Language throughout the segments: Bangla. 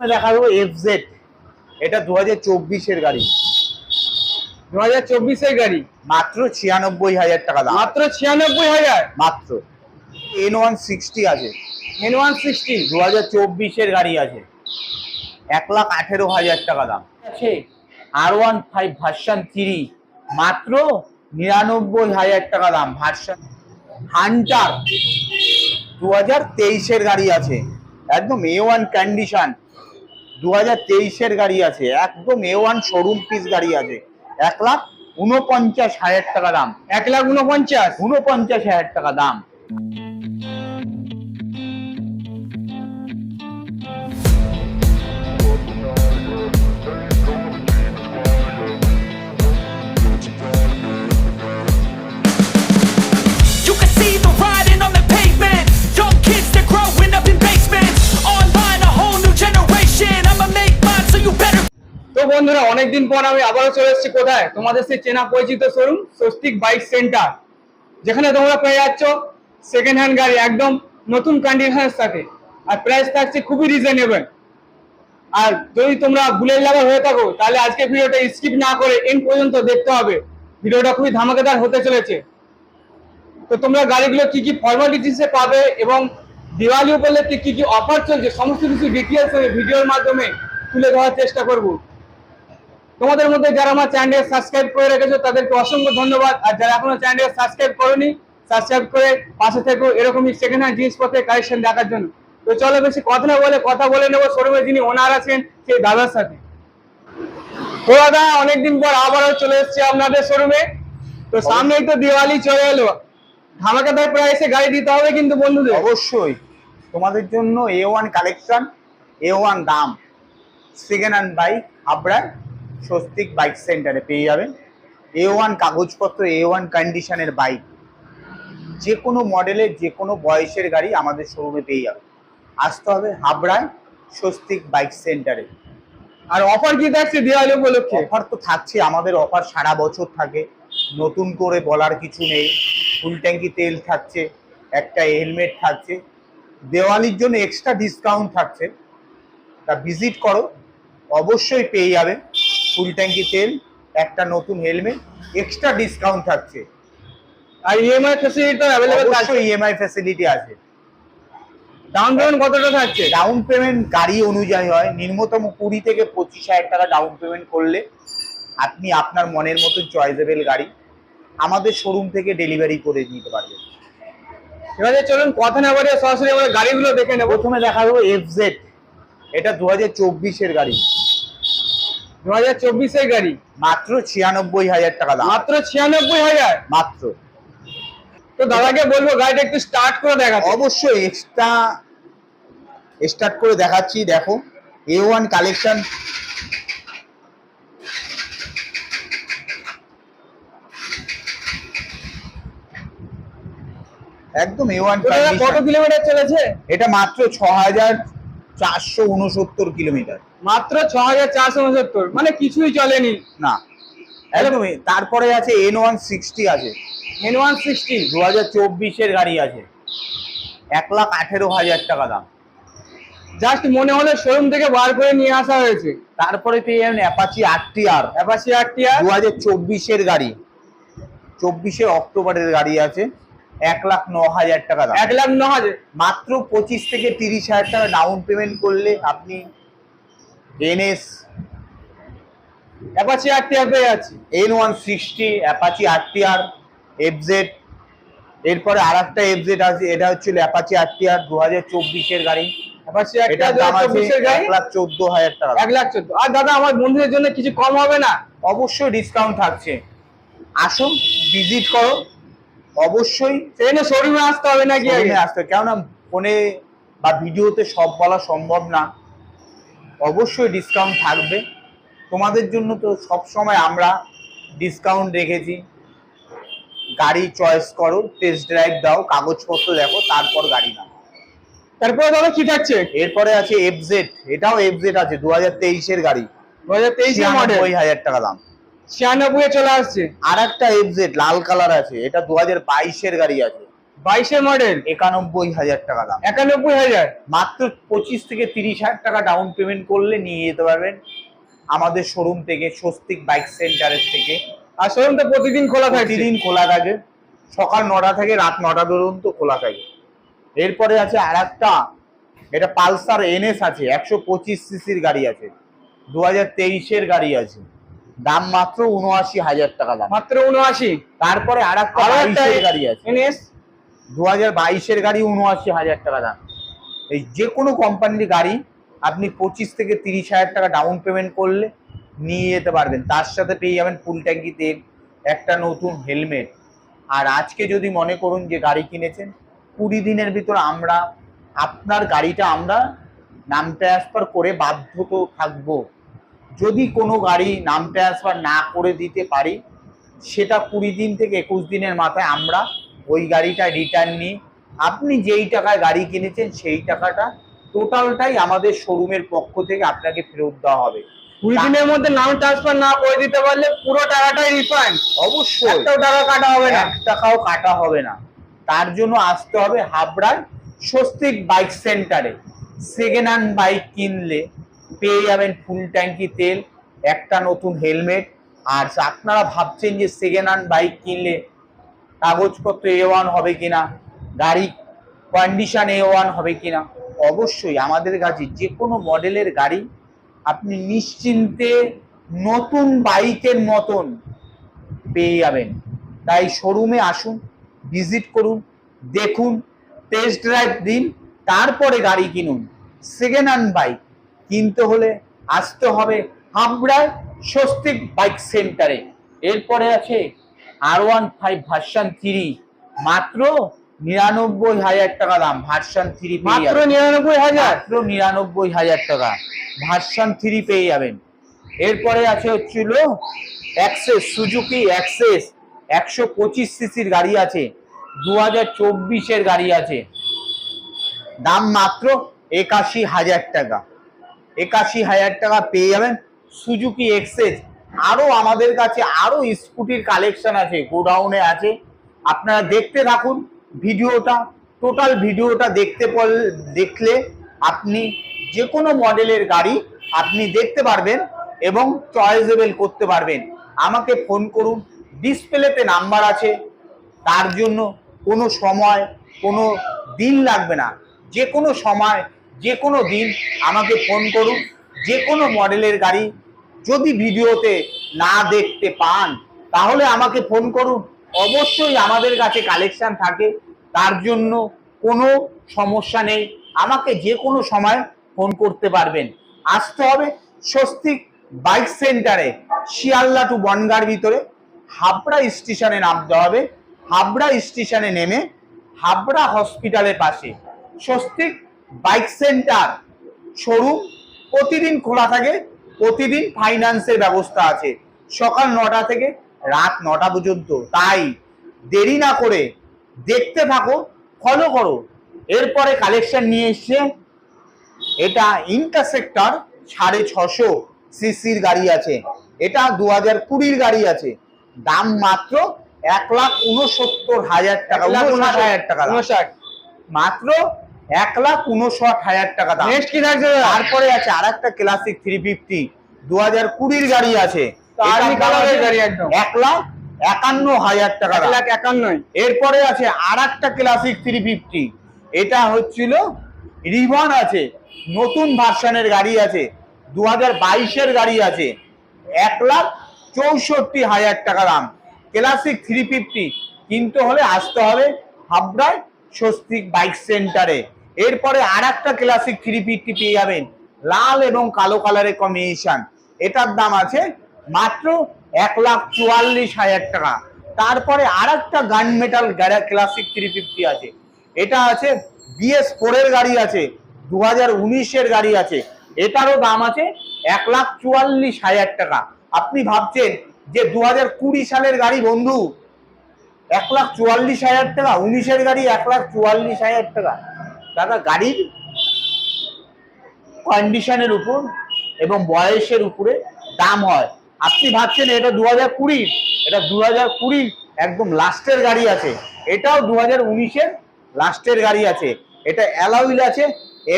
দেখাবো এফ জেড এটা দু হাজার চব্বিশের গাড়ি। দু হাজার চব্বিশের গাড়ি। মাত্র ছিয়ানব্বই হাজার টাকা দাম। মাত্র ছিয়ানব্বই হাজার? মাত্র। এন ওয়ান সিক্সটি আছে। এন ওয়ান সিক্সটি দু হাজার চব্বিশের গাড়ি আছে। এক লাখ আঠেরো হাজার টাকা দাম। আছে। R one five version three মাত্র নিরানব্বই হাজার টাকা দাম। ভার্সান হান্টার দু হাজার তেইশের গাড়ি আছে। একদম এ ওয়ান কন্ডিশন দু হাজার তেইশের গাড়ি আছে একদম এ ওয়ান শোরুম পিস গাড়ি আছে। এক লাখ উনপঞ্চাশ হাজার টাকা দাম। এক লাখ উনপঞ্চাশ উনপঞ্চাশ হাজার টাকা দাম। বন্ধুরা, অনেকদিন পর আমি আবারও চলে এসেছি কোথায়? তোমাদের সেই চেনা পরিচিত শোরুম স্বস্তিক বাইক সেন্টার। যেখানে তোমরা পেয়ে যাচ্ছ সেকেন্ড হ্যান্ড গাড়ি, একদম নতুন কন্ডিশনের সাথে। আর প্রাইস থাকছে খুবই রিজনেবল আর যদি তোমরা বুলেট লাভার হয়ে থাকো, তাহলে আজকে ভিডিওটা স্কিপ না করে এন পর্যন্ত দেখতে হবে। ভিডিওটা খুবই ধামাকাদার হতে চলেছে। তো তোমরা গাড়িগুলো কি কি ফর্মালিটিসে পাবে এবং দিওয়ালি উপলক্ষে কি কি অফার চলছে, সমস্ত কিছু ডিটেলস ভিডিওর মাধ্যমে তুলে ধরার চেষ্টা করব। তোমাদের মধ্যে যারা আমার চ্যানেল সাবস্ক্রাইব করে রেখেছো, তাদেরকে অসংখ্য ধন্যবাদ। আর যারা এখনও চ্যানেল সাবস্ক্রাইব করোনি, সাবস্ক্রাইব করে পাশে থেকো এরকমই সেকেন্ড হ্যান্ড জিনিসপত্রের কালেকশন দেখার জন্য। তো চলো বেশি কথা বলে কথা বলে নেব শোরুমে যিনি ওনার আছেন, সেই দাদার সাথে। তো দাদা, অনেকদিন পর আবারও চলে এসেছি আপনাদের শোরুমে। তো সামনেই তো দিওয়ালি চলে এলো। ধামাকাদার প্রাইসে গাড়ি দিতে হবে কিন্তু বন্ধুদের। অবশ্যই। তোমাদের জন্য A one collection A one দাম। সেকেন্ড হ্যান্ড বাইক হাবড়ায় স্বস্তিক বাইক সেন্টারে পেয়ে যাবেন। এ ওয়ান কাগজপত্র এ ওয়ান কন্ডিশনের বাইক যে কোনো মডেলের যে কোনো বয়সের গাড়ি আমাদের শোরুমে পেয়ে যাবে আসতে হবে হাবড়ায় স্বস্তিক বাইক সেন্টারে আর অফার কি থাকছে দিওয়ালি উপলক্ষে? অফার তো থাকছে আমাদের অফার সারা বছর থাকে। নতুন করে বলার কিছু নেই। ফুল ট্যাঙ্কি তেল থাকছে একটা হেলমেট থাকছে। দেওয়ালির জন্য এক্সট্রা ডিসকাউন্ট থাকছে। তা ভিজিট করো অবশ্যই পেয়ে যাবে ফুল ট্যাঙ্কি তেল একটা নতুন হেলমেট এক্সট্রা ডিসকাউন্ট থাকছে। আর ইএমআই ফ্যাসিলিটি অ্যাভেলেবল অবশ্যই ইএমআই ফ্যাসিলিটি আছে। ডাউন পেমেন্ট কতটা থাকছে? ডাউন পেমেন্ট গাড়ি অনুযায়ী হয় নিম্নতম কুড়ি থেকে পঁচিশ হাজার টাকা ডাউন পেমেন্ট করলে আপনি আপনার মনের মতো চয়েসেবল গাড়ি আমাদের শোরুম থেকে ডেলিভারি করে নিতে পারবেন। এবারে চলুন কথা না বলে সরাসরি আমরা গাড়িগুলো দেখে নেব। প্রথমে দেখাবো এফ জেড এটা দু হাজার চব্বিশের গাড়ি। দু হাজার চব্বিশের গাড়ি। মাত্র ছিয়ানব্বই হাজার টাকা দাম। মাত্র ছিয়ানব্বই হাজার? মাত্র। তো দাদাকে বলব গাড়িটা একটু স্টার্ট করে দেখাতে। অবশ্যই এক্সট্রা স্টার্ট করে দেখাচ্ছি দেখো। এ ওয়ান কালেকশন একদম এ ওয়ান কত কিলোমিটার চলেছে? এটা মাত্র ছ হাজার চারশো উনসত্তর কিলোমিটার। মাত্র ছ হাজার চারশো উনসত্তর। মানে কিছুই চলেনি। না একদমই। তারপরে আছে এন ওয়ান সিক্সটি আছে। N one sixty. দু হাজার চব্বিশের গাড়ি আছে। এক লাখ আঠেরো হাজার টাকা দাম। জাস্ট মনে হলো শোরুম থেকে বার করে নিয়ে আসা হয়েছে। তারপরে পেয়ে যাবেন অ্যাপাচি আটটি আর আর দু হাজার চব্বিশের গাড়ি। চব্বিশে অক্টোবরের গাড়ি আছে। এক লাখ ন হাজার টাকা দাম। এক লাখ ন হাজার মাত্র পঁচিশ থেকে তিরিশ হাজার টাকা ডাউন পেমেন্ট করলে আপনি এনএস অ্যাপাসি আর টিয়ার পেয়ে যাচ্ছি। N one sixty Apache RT R FZ এরপরে আর একটা এফজেড আছে এটা হচ্ছিল অ্যাপাচি আরটি আর দু হাজার চব্বিশের গাড়ি দাম আছে এক লাখ চোদ্দ হাজার টাকা। এক লাখ চোদ্দ। আর দাদা আমার বন্ধুদের জন্য কিছু কম হবে না? অবশ্যই ডিসকাউন্ট থাকছে। আসুন ভিজিট করো। অবশ্যই সেখানে শোরুমে আসতে হবে নাকি আগে? আসতে। কেননা ফোনে বা ভিডিওতে সব বলা সম্ভব না। অবশ্যই ডিসকাউন্ট থাকবে। তোমাদের জন্য তো সব সময় আমরা ডিসকাউন্ট রেখেছি। গাড়ি চয়েস করো টেস্ট ড্রাইভ দাও কাগজপত্র দেখো তারপর গাড়ি নাও। তারপরে দাদা কি থাকছে? এরপরে আছে এফজেড এটাও এফজেড আছে দু হাজার তেইশের গাড়ি। দু হাজার তেইশে মডেল হাজার টাকা দাম। ছিয়ানব্বই চলে আসছে। আর একটা এফজেড লাল কালার আছে। এটা দু হাজার বাইশের গাড়ি আছে। বাইশের মডেল একানব্বই হাজার টাকা দাম। একানব্বই হাজার? মাত্র পঁচিশ থেকে তিরিশ হাজার টাকা ডাউন পেমেন্ট করলে নিয়ে যেতে পারবেন। আমাদের শোরুম থেকে স্বস্তিক বাইক সেন্টারের থেকে। আর শোরুম তো প্রতিদিন খোলা থাকছে প্রতিদিন খোলা থাকে। সকাল নটা থেকে রাত নটা পর্যন্ত খোলা থাকে। এরপরে আছে আর একটা এটা পালসার এনএস আছে। একশো পঁচিশ সিসির গাড়ি আছে। দু হাজার তেইশের গাড়ি আছে। দাম মাত্র উনআশি হাজার টাকা দাম। মাত্র উনআশি। তারপরে আর একটা গাড়ি আছে। এনএস? দু হাজার বাইশের গাড়ি উনআশি হাজার টাকা দাম। এই যে কোনো কোম্পানির গাড়ি আপনি পঁচিশ থেকে তিরিশ হাজার টাকা ডাউন পেমেন্ট করলে নিয়ে যেতে পারবেন। তার সাথে পেয়ে যাবেন ফুল ট্যাঙ্কি তেল একটা নতুন হেলমেট আর আজকে যদি মনে করুন যে গাড়ি কিনেছেন কুড়ি দিনের ভিতর আমরা আপনার গাড়িটা আমরা নাম ট্রান্সফার করে বাধ্য থাকব। যদি কোনো গাড়ি নাম ট্রান্সফার না করে দিতে পারি সেটা কুড়ি দিন থেকে একুশ দিনের মাথায় আমরা ওই গাড়িটা রিটার্ন নিই। আপনি যেই টাকায় গাড়ি কিনেছেন সেই টাকাটা টোটালটাই আমাদের শোরুমের পক্ষ থেকে আপনাকে ফেরত দেওয়া হবে। কুড়ি দিনের মধ্যে নাম ট্রান্সফার না করে দিতে পারলে পুরো টাকাটাই রিফান্ড অবশ্যই। একটাও টাকা কাটা হবে না। এক টাকাও কাটা হবে না। তার জন্য আসতে হবে হাবড়ার স্বস্তিক বাইক সেন্টারে। সেকেন্ড হ্যান্ড বাইক কিনলে পেয়ে যাবেন ফুল ট্যাঙ্কি তেল, একটা নতুন হেলমেট আর আপনারা ভাবছেন যে সেকেন্ড হ্যান্ড বাইক কিনলে কাগজপত্র এ ওয়ান হবে কিনা, গাড়ি কন্ডিশন এ ওয়ান হবে কিনা, অবশ্যই আমাদের কাছে যে কোনো মডেলের গাড়ি আপনি নিশ্চিন্তে নতুন বাইকের মতন পেয়ে যাবেন। তাই শোরুমে আসুন ভিজিট করুন, দেখুন টেস্ট ড্রাইভ দিন, তারপরে গাড়ি কিনুন। সেকেন্ড হ্যান্ড বাইক কিনতে হলে আসতে হবে হাবড়ায় স্বস্তিক বাইক সেন্টারে। এরপরে আছে R one five version three মাত্র নিরানব্বই হাজার টাকা দাম ভার্সান থ্রি মাত্র নিরানব্বই হাজার? মাত্র নিরানব্বই হাজার টাকা ভার্সান থ্রি পেয়ে যাবেন। এরপরে আছে হচ্ছিল অ্যাক্সেস সুজুকি অ্যাক্সেস একশো পঁচিশ সিসির গাড়ি আছে দু হাজার চব্বিশের গাড়ি আছে। দাম মাত্র একাশি হাজার টাকা। একাশি হাজার টাকা পেয়ে যাবেন। সুজুকি এক্সেস আরও আমাদের কাছে আরও স্কুটির কালেকশন আছে গোডাউনে আছে। আপনারা দেখতে থাকুন ভিডিওটা টোটাল ভিডিওটা দেখতে পড়লে দেখলে আপনি যে কোনো মডেলের গাড়ি আপনি দেখতে পারবেন এবং চয়েসেবল করতে পারবেন। আমাকে ফোন করুন ডিসপ্লেতে নাম্বার আছে, তার জন্য কোনো সময়, কোনো দিন লাগবে না। যে কোনো সময় যে কোনো দিন আমাকে ফোন করুন, যে কোনো মডেলের গাড়ি যদি ভিডিওতে না দেখতে পান, তাহলে আমাকে ফোন করুন। অবশ্যই আমাদের কাছে কালেকশন থাকে। তার জন্য কোনো সমস্যা নেই। আমাকে যে কোনো সময় ফোন করতে পারবেন। আসতে হবে স্বস্তিক বাইক সেন্টারে শিয়ালদা টু বনগার ভিতরে। হাবড়া স্টেশনে নামতে হবে। হাবড়া স্টেশনে নেমে হাবড়া হসপিটালের পাশে। স্বস্তিক বাইক সেন্টার শোরুম প্রতিদিন খোলা থাকে প্রতিদিন ফাইন্যান্সের ব্যবস্থা আছে। সকাল নটা থেকে রাত নটা পর্যন্ত। তাই দেরি না করে দেখতে থাকো ফলো করো। এরপরে কালেকশন নিয়ে এসছে। এটা ইন্টারসেক্টর সাড়ে ছশো সিসির গাড়ি আছে। এটা দু হাজার কুড়ির গাড়ি আছে। দাম মাত্র এক লাখ উনসত্তর হাজার টাকা উনষাট হাজার টাকা। মাত্র এক লাখ উনষাট হাজার টাকা দাম। নেক্সট কি থাকছে তারপরে আছে আর একটা ক্লাসিক থ্রি ফিফটি দু হাজার কুড়ির গাড়ি আছে। এক লাখ একান্ন হাজার টাকা। লাখ একান্নই। এরপরে আছে আর একটা ক্লাসিক থ্রি ফিফটি এটা হচ্ছিল রিভন আছে নতুন ভার্সনের গাড়ি আছে দু হাজার বাইশের গাড়ি আছে এক লাখ চৌষট্টি হাজার টাকা দাম। ক্লাসিক থ্রি ফিফটি কিনতে হলে আসতে হবে হাবড়ায় স্বস্তিক বাইক সেন্টারে। এরপরে আর একটা ক্লাসিক থ্রি ফিফটি পেয়ে যাবেন। লাল এবং কালো কালারের কম্বিনেশন এটার দাম আছে মাত্র এক লাখ চুয়াল্লিশ হাজার টাকা। তারপরে আর একটা গান মেটাল ক্লাসিক থ্রি ফিফটি আছে। এটা আছে বিএস ফোরের গাড়ি আছে দু হাজার উনিশের গাড়ি আছে। এটারও দাম আছে এক লাখ চুয়াল্লিশ হাজার টাকা। আপনি ভাবছেন যে দু হাজার কুড়ি সালের গাড়ি বন্ধু, এক লাখ চুয়াল্লিশ হাজার টাকা, উনিশের গাড়ি এক লাখ চুয়াল্লিশ হাজার টাকা। দাদা, গাড়ির কন্ডিশনের উপর এবং বয়সের উপরে দাম হয়। আপনি ভাবছেন এটা দু হাজার কুড়ি, এটা দু হাজার কুড়ি একদম লাস্টের গাড়ি আছে। এটাও দু হাজার উনিশের লাস্টের গাড়ি আছে। এটা অ্যালাউইল আছে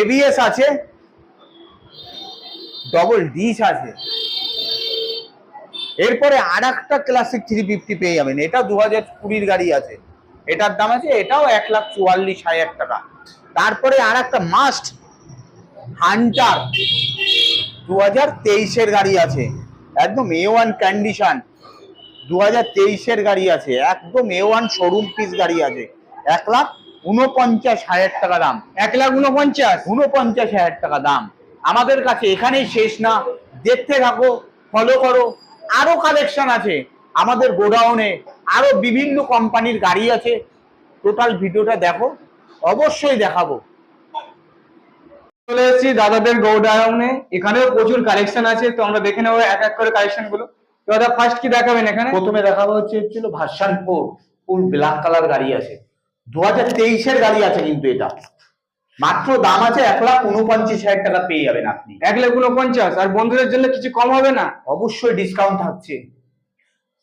এবিএস আছে ডবল ডিস আছে। এরপরে আর একটা ক্লাসিক থ্রি ফিফটি পেয়ে যাবেন। এটা দু হাজার কুড়ির গাড়ি আছে। এটার দাম আছে, এটাও এক লাখ চুয়াল্লিশ হাজার টাকা। তারপরে আর একটা মাস্ট হান্টার দু হাজার তেইশের গাড়ি আছে। একদম এ ওয়ান কন্ডিশন দু হাজার তেইশের গাড়ি আছে। একদম এ ওয়ান শোরুম পিস গাড়ি আছে। এক লাখ উনপঞ্চাশ হাজার টাকা দাম। এক লাখ উনপঞ্চাশ উনপঞ্চাশ হাজার টাকা দাম। আমাদের কাছে এখানেই শেষ না। দেখতে থাকো ফলো করো। আরও কালেকশন আছে। আমাদের গোডাউনে আরও বিভিন্ন কোম্পানির গাড়ি আছে। টোটাল ভিডিওটা দেখো। অবশ্যই দেখাবো। চলে এসেছি দাদাদের গোডাউনে এখানেও প্রচুর কালেকশন আছে তো আমরা দেখে নেব এক এক করে কালেকশনগুলো। দাদা ফার্স্ট কি দেখাবেন এখানে? প্রথমে দেখাবো হচ্ছে হচ্ছিল version four. Full black colour গাড়ি আছে। দু হাজার তেইশের গাড়ি আছে কিন্তু এটা। মাত্র দাম আছে এক লাখ উনপঞ্চাশ হাজার টাকা পেয়ে যাবেন আপনি। এক লাখ উনপঞ্চাশ আর বন্ধুদের জন্য কিছু কম হবে না? অবশ্যই ডিসকাউন্ট থাকছে।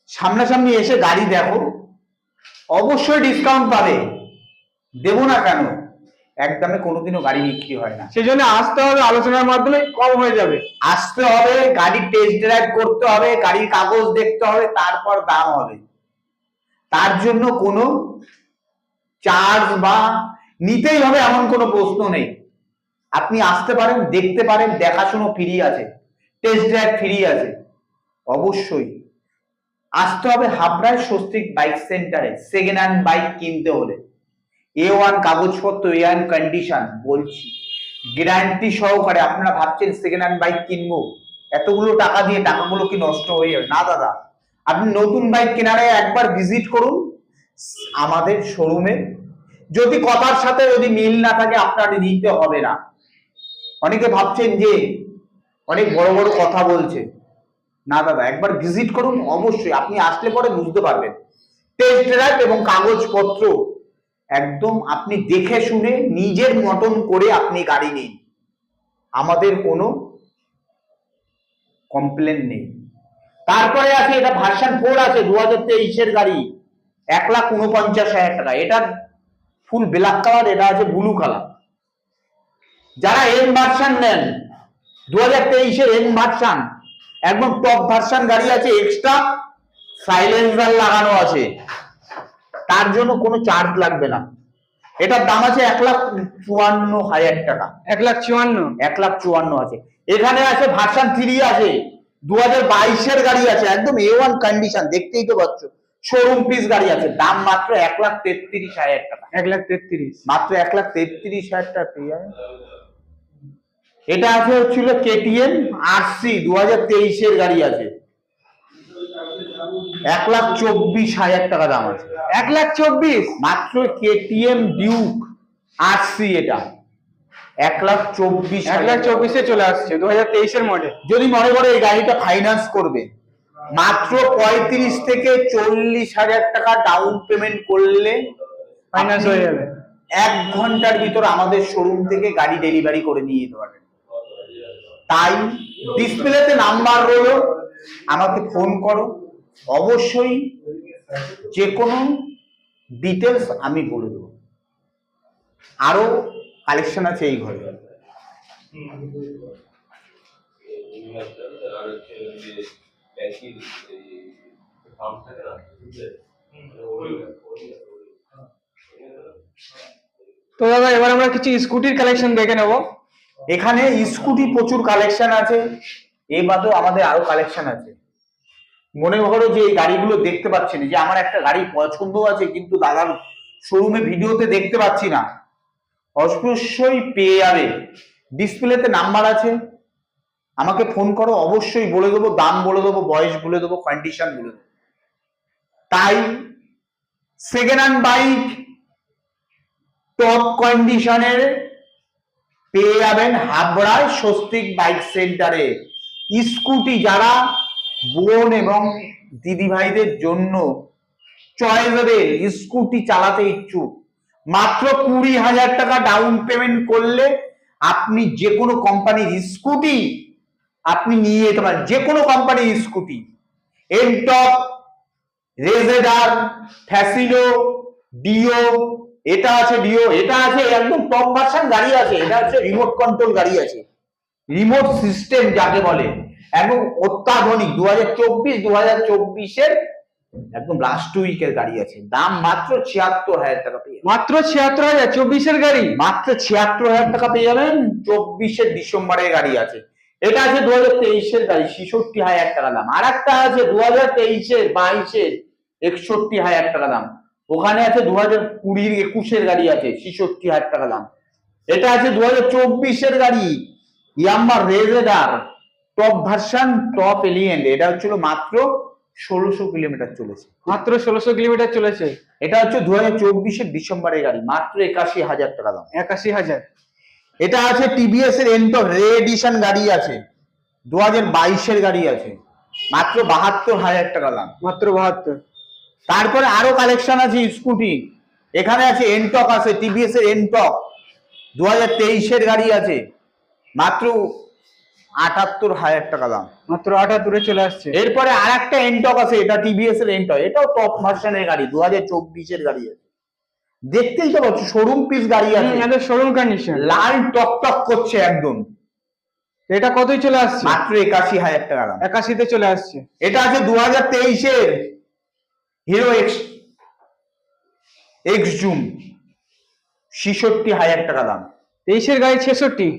সামনাসামনি এসে গাড়ি দেখো। অবশ্যই ডিসকাউন্ট পাবে। দেবো না কেন? একদমে কোনোদিনও গাড়ি বিক্রি হয় না। সেই জন্য আসতে হবে আলোচনার মাধ্যমে কম হয়ে যাবে। আসতে হবে গাড়ির টেস্ট ড্রাইভ করতে হবে গাড়ির কাগজ দেখতে হবে তারপর দাম হবে। তার জন্য কোনো চার্জ বা নিতেই হবে এমন কোনো প্রশ্ন নেই। আপনি আসতে পারেন দেখতে পারেন দেখাশুনো ফ্রি আছে টেস্ট ড্রাইভ ফ্রি আছে। অবশ্যই। আসতে হবে হাবড়ায় স্বস্তিক বাইক সেন্টারে সেকেন্ড হ্যান্ড বাইক কিনতে হলে। এ ওয়ান কাগজপত্র এ ওয়ান কন্ডিশন বলছি। গ্যারান্টি সহকারে আপনারা ভাবছেন সেকেন্ড হ্যান্ড বাইক কিনবো। এতগুলো টাকা দিয়ে টাকাগুলো কি নষ্ট হয়ে যাবে? না, দাদা। আপনি নতুন বাইক কেনারে একবার ভিজিট করুন। আমাদের শোরুমে যদি কথার সাথে যদি মিল না থাকে আপনার নিতে হবে না। অনেকে ভাবছেন যে অনেক বড় বড় কথা বলছে। না, দাদা, একবার ভিজিট করুন, অবশ্যই। আপনি আসলে পরে বুঝতে পারবেন। টেস্ট ড্রাইভ এবং কাগজপত্র একদম আপনি দেখে শুনে নিজের মতন করে আপনি গাড়ি নিন। আমাদের কোনো কমপ্লেন নেই। তারপরে আছে, এটা ভার্সন ফোর আছে দু হাজার তেইশের গাড়ি। এক লাখ উনপঞ্চাশ হাজার টাকা। এটা ফুল ব্ল্যাক কালার এটা আছে ব্লু কালার যারা এন ভার্সান নেন দু হাজার তেইশের এন ভার্সন একদম টপ ভার্সান গাড়ি আছে এক্সট্রা সাইলেন্সার লাগানো আছে। তার জন্য কোনো চার্জ লাগবে না। এটার দাম আছে এক লাখ চুয়ান্ন হাজার টাকা। এক লাখ চুয়ান্ন? এক লাখ চুয়ান্ন আছে। এখানে আছে ভার্সান থ্রি আছে। দু হাজার বাইশের গাড়ি আছে একদম এ ওয়ান কন্ডিশন দেখতেই তো পাচ্ছ। শোরুম পিস গাড়ি আছে। দাম মাত্র এক লাখ তেত্রিশ হাজার টাকা। এক লাখ তেত্রিশ। মাত্র এক লাখ তেত্রিশ হাজার টাকা পেয়ে যাবেন এটা আছে হচ্ছিল কেটিএম আরসি দু হাজার তেইশের গাড়ি আছে। এক লাখ চব্বিশ হাজার টাকা দাম আছে। এক লাখ চব্বিশ? মাত্র কেটিএম ডিউক আরসি এটা। এক লাখ চব্বিশ এক লাখ চব্বিশে চলে আসছে দু হাজার তেইশের মডেল যদি মনে করে এই গাড়িটা ফাইন্যান্স করবে মাত্র পঁয়ত্রিশ থেকে চল্লিশ হাজার টাকা ডাউন পেমেন্ট করলে ফাইন্যান্স হয়ে যাবে। এক ঘণ্টার ভিতর আমাদের শোরুম থেকে গাড়ি ডেলিভারি করে নিয়ে যেতে পারবেন। তাই ডিসপ্লেতে নাম্বার রইল আমাকে ফোন করো। অবশ্যই যে কোনো ডিটেলস আমি বলে দেবো। আরও কালেকশন আছে এই ঘরে। তো দাদা এবার আমরা কিছু স্কুটির কালেকশন দেখে নেব। এখানে স্কুটি প্রচুর কালেকশন আছে। এ বাদেও আমাদের আরও কালেকশন আছে। মনে করো যে এই গাড়িগুলো দেখতে পাচ্ছি না, যে আমার একটা গাড়ি পছন্দ আছে কিন্তু দাদার শোরুমে ভিডিওতে দেখতে পাচ্ছি না। অবশ্যই পেয়ে যাবে। ডিসপ্লেতে নাম্বার আছে। আমাকে ফোন করো, অবশ্যই বলে দেবো, দাম বলে দেবো, বয়স বলে দেবো কন্ডিশন বলে দেবো। তাই সেকেন্ড হ্যান্ড বাইক টপ কন্ডিশনের পেয়ে যাবেন হাবড়ায় স্বস্তিক বাইক সেন্টারে স্কুটি যারা বোন এবং দিদি ভাইদের জন্য স্কুটি চালাতে ইচ্ছুক। মাত্র কুড়ি হাজার টাকা ডাউন পেমেন্ট করলে আপনি যে কোনো কোম্পানির স্কুটি আপনি নিয়ে যেতে পারেন যে কোনো কোম্পানির স্কুটি। এনটপ রেজেডার ফ্যাসিনো ডিও এটা আছে ডিও এটা আছে একদম টপ ভার্সন গাড়ি আছে, এটা হচ্ছে রিমোট কন্ট্রোল গাড়ি আছে। রিমোট সিস্টেম যাকে বলে। একদম অত্যাধুনিক দু হাজার চব্বিশ দু হাজার চব্বিশের একদম লাস্ট উইকের গাড়ি আছে। দাম মাত্র ছিয়াত্তর হাজার টাকা পেয়ে মাত্র ছিয়াত্তর হাজার চব্বিশের গাড়ি? মাত্র ছিয়াত্তর হাজার টাকা পেয়ে যাবেন চব্বিশের ডিসেম্বরের গাড়ি আছে। এটা আছে দু হাজার তেইশের গাড়ি ছেষট্টি হাজার টাকা দাম। আর একটা আছে দু হাজার তেইশের বাইশের একষট্টি হাজার টাকা দাম। ওখানে আছে দু হাজার কুড়ির একুশের গাড়ি আছে ছেষট্টি হাজার টাকা দাম। এটা আছে দু হাজার চব্বিশের গাড়ি Yamaha RayZR top version top এলিয়েন্ট এটা হচ্ছিল মাত্র ষোলোশো কিলোমিটার চলেছে। মাত্র ষোলোশো কিলোমিটার চলেছে। এটা হচ্ছে দু হাজার চব্বিশের ডিসেম্বরের গাড়ি মাত্র একাশি হাজার টাকা দাম। একাশি হাজার। এটা আছে টিভিএস এর এন্টক রে এডিশন গাড়ি আছে। দু হাজার বাইশের গাড়ি আছে। মাত্র বাহাত্তর হাজার টাকা দাম। মাত্র বাহাত্তর। তারপরে আরও কালেকশন আছে স্কুটি এখানে আছে এনটক আছে টিভিএস এর এনটক দু হাজার তেইশের গাড়ি আছে। মাত্র আটাত্তর হাজার টাকা দাম। মাত্র আটাত্তরে চলে আসছে। এরপরে আর একটা এনটক আছে এটা টিভিএস এর এনটক এটাও টপ ভার্সনের গাড়ি দু হাজার চব্বিশের গাড়ি আছে। দেখতেই তো পাচ্ছ শোরুম পিস গাড়ি আছে। শোরুম কন্ডিশন লাল টক টক করছে একদম। এটা কতই চলে আসছে? মাত্র একাশি হাজার টাকা দাম। একাশিতে চলে আসছে। এটা আছে দু হাজার তেইশের হিরো এক্স এক্স জুম ছিষট্টি হাজার টাকা দাম। তেইশের গাড়ি ছেষট্টি।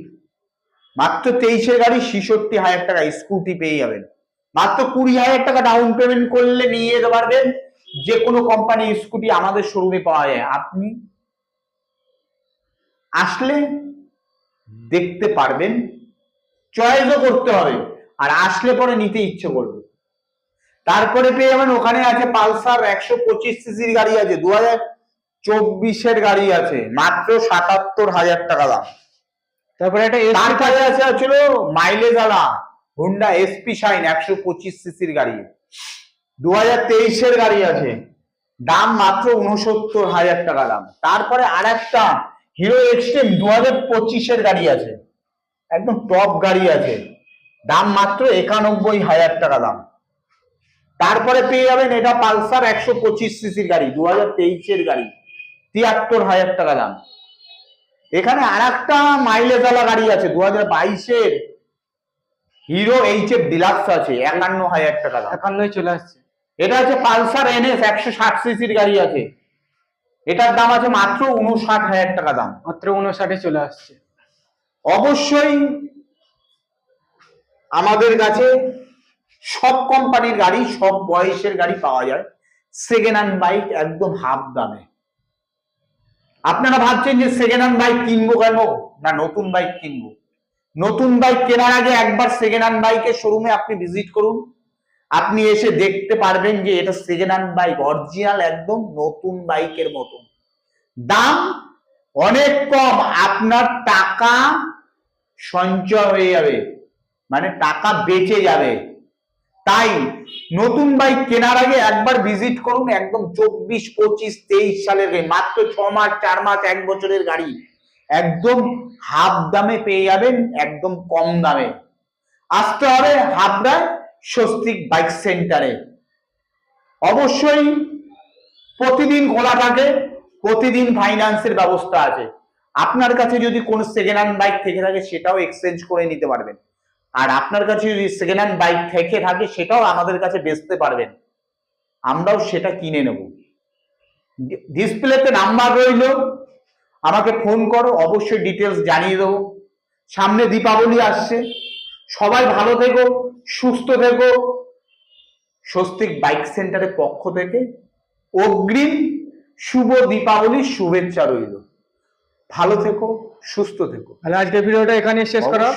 মাত্র তেইশের গাড়ি ছিষট্টি হাজার টাকা স্কুটি পেয়ে যাবেন। মাত্র কুড়ি হাজার টাকা ডাউন পেমেন্ট করলে নিয়ে যেতে পারবেন। যে কোনো কোম্পানির স্কুটি আমাদের শোরুমে পাওয়া যায়। আপনি আসলে দেখতে পারবেন চয়েসও করতে হবে। আর আসলে পরে নিতে ইচ্ছে করবে। তারপরে পেয়ে যাবেন, ওখানে আছে পালসার একশো পঁচিশ সিসির গাড়ি আছে। দু হাজার চব্বিশের গাড়ি আছে। মাত্র সাতাত্তর হাজার টাকা দাম। তারপরে একটা তার কাছে আছে ছিল মাইলেজ আলা হোন্ডা এসপি শাইন একশো পঁচিশ সিসির গাড়ি। দু হাজার তেইশের গাড়ি আছে। দাম মাত্র উনসত্তর হাজার টাকা দাম। তারপরে আর একটা হিরো এক্সট্রিম দু হাজার পঁচিশের গাড়ি আছে। একদম টপ গাড়ি আছে। দাম মাত্র একানব্বই হাজার টাকা দাম। তারপরে পেয়ে যাবেন এটা পালসার একশো পঁচিশ সিসির গাড়ি দু হাজার তেইশের গাড়ি। তিয়াত্তর হাজার টাকা দাম। এখানে আর একটা মাইলেজ ওয়ালা গাড়ি আছে দু হাজার বাইশের হিরো এইচ এফ ডিলাক্স আছে একান্ন হাজার টাকা দাম। একান্নই চলে আসছে। এটা আছে পালসার এনএস একশো ষাট সিসির গাড়ি আছে। এটার দাম আছে মাত্র উনষাট হাজার টাকা দাম। মাত্র উনষাটে চলে আসছে। অবশ্যই আমাদের কাছে সব কোম্পানির গাড়ি সব বয়সের গাড়ি পাওয়া যায়। সেকেন্ড হ্যান্ড বাইক একদম হাফ দামে। আপনারা ভাবছেন যে সেকেন্ড হ্যান্ড বাইক কিনবো কেন? না, নতুন বাইক কিনবো। নতুন বাইক কেনার আগে একবার সেকেন্ড হ্যান্ড বাইকের শোরুমে আপনি ভিজিট করুন। আপনি এসে দেখতে পারবেন যে এটা সেকেন্ড হ্যান্ড বাইক অরিজিনাল একদম নতুন বাইকের মতো। দাম অনেক কম, আপনার টাকা সঞ্চয় হয়ে যাবে। মানে টাকা বেঁচে যাবে। তাই নতুন বাইক কেনার আগে একবার ভিজিট করুন একদম চব্বিশ, পঁচিশ, তেইশ সালের মাত্র ছ মাস, চার মাস, এক বছরের গাড়ি। একদম হাফ দামে পেয়ে যাবেন, একদম কম দামে। আসতে হবে হাবড়ায় স্বস্তিক বাইক সেন্টারে অবশ্যই প্রতিদিন খোলা থাকে, প্রতিদিন ফাইন্যান্সের ব্যবস্থা আছে। আপনার কাছে যদি কোনো সেকেন্ড হ্যান্ড বাইক থেকে থাকে, সেটাও এক্সচেঞ্জ করে নিতে পারবেন। আর আপনার কাছে যদি সেকেন্ড হ্যান্ড বাইক থেকে থাকে সেটাও আমাদের কাছে বেচতে পারবেন। আমরাও সেটা কিনে নেব। ডিসপ্লেতে নাম্বার রইল। আমাকে ফোন করো অবশ্যই ডিটেলস জানিয়ে দেবো। সামনে দীপাবলি আসছে। সবাই ভালো থেকো সুস্থ থেকো। স্বস্তিক বাইক সেন্টারের পক্ষ থেকে অগ্রিম শুভ দীপাবলির শুভেচ্ছা রইল। ভালো থেকো সুস্থ থেকো। তাহলে আজকের ভিডিওটা এখানে শেষ করা।